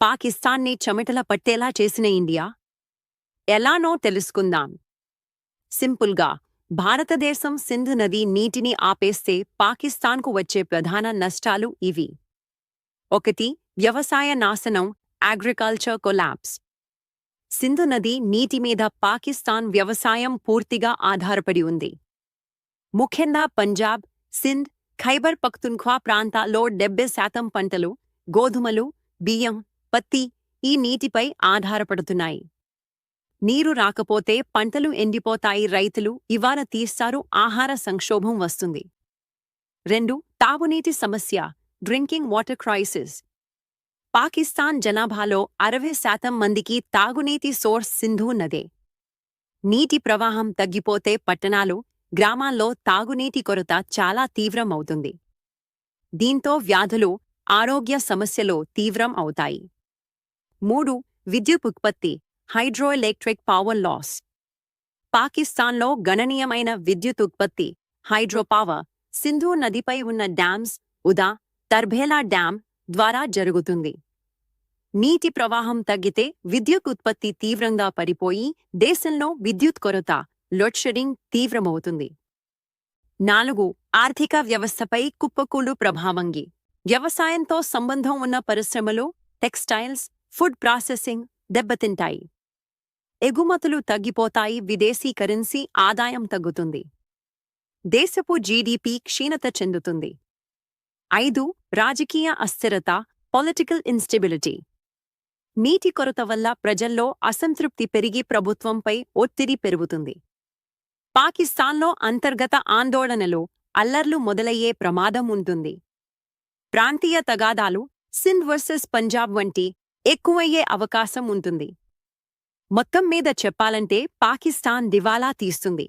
పాకిస్తాన్ని చెమటల పట్టేలా చేసిన ఇండియా? ఎలానో తెలుసుకుందాం. సింపుల్గా భారతదేశం సింధు నది నీటిని ఆపేస్తే పాకిస్తాన్కు వచ్చే ప్రధాన నష్టాలు ఇవి. ఒకటి వ్యవసాయ నాశనం అగ్రికల్చర్ కొలాప్స్ సింధు నది నీటి మీద పాకిస్తాన్ వ్యవసాయం పూర్తిగా ఆధారపడి ఉంది. ముఖ్యంగా పంజాబ్ సింధ్ ఖైబర్ పఖ్తున్ఖ్వా ప్రాంతాల్లో డెబ్బై శాతం పంటలు గోధుమలు బియ్యం పత్తి ఈ నీటిపై ఆధారపడుతున్నాయి. నీరు రాకపోతే పంటలు ఎండిపోతాయి రైతులు ఇవాళ తీస్తారు ఆహార సంక్షోభం వస్తుంది. రెండు తాగునీటి సమస్య డ్రింకింగ్ వాటర్ క్రైసిస్. పాకిస్తాన్ జనాభాలో అరవై శాతం మందికి తాగునీటి సోర్స్ సింధు నదే. నీటి ప్రవాహం తగ్గిపోతే పట్టణాలు గ్రామాల్లో తాగునీటి కొరత చాలా తీవ్రమవుతుంది. దీంతో వ్యాధులు ఆరోగ్య సమస్యలు తీవ్రం అవుతాయి. మూడు విద్యుత్ ఉత్పత్తి హైడ్రో ఎలక్ట్రిక్ పవర్ లాస్. పాకిస్తాన్లో గణనీయమైన విద్యుత్ ఉత్పత్తి హైడ్రోపవర్ సింధు నదిపై ఉన్న డ్యామ్స్ ఉదా తర్భేలా డ్యామ్ ద్వారా జరుగుతుంది. నీటి ప్రవాహం తగ్గితే విద్యుత్ ఉత్పత్తి తీవ్రంగా పడిపోయి దేశంలో విద్యుత్ కొరత లోడ్షెడింగ్ తీవ్రమవుతుంది. నాలుగు ఆర్థిక వ్యవస్థపై కుప్పకూలు ప్రభావంగి. వ్యవసాయంతో సంబంధం ఉన్న పరిశ్రమలు టెక్స్టైల్స్ ఫుడ్ ప్రాసెసింగ్ దెబ్బతింటాయి. ఎగుమతులు తగ్గిపోతాయి విదేశీ కరెన్సీ ఆదాయం తగ్గుతుంది. దేశపు జీడీపీ క్షీణత చెందుతుంది. ఐదు రాజకీయ అస్థిరత పొలిటికల్ ఇన్స్టెబిలిటీ. నీటి కొరత వల్ల ప్రజల్లో అసంతృప్తి పెరిగి ప్రభుత్వంపై ఒత్తిడి పెరుగుతుంది. పాకిస్తాన్లో అంతర్గత ఆందోళనలు అల్లర్లు మొదలయ్యే ప్రమాదం ఉంటుంది. ప్రాంతీయ తగాదాలు సింధ్ వర్సెస్ పంజాబ్ వంటి ఎక్కువయ్యే అవకాశం ఉంటుంది. మొత్తం మీద చెప్పాలంటే పాకిస్తాన్ దివాలా తీస్తుంది.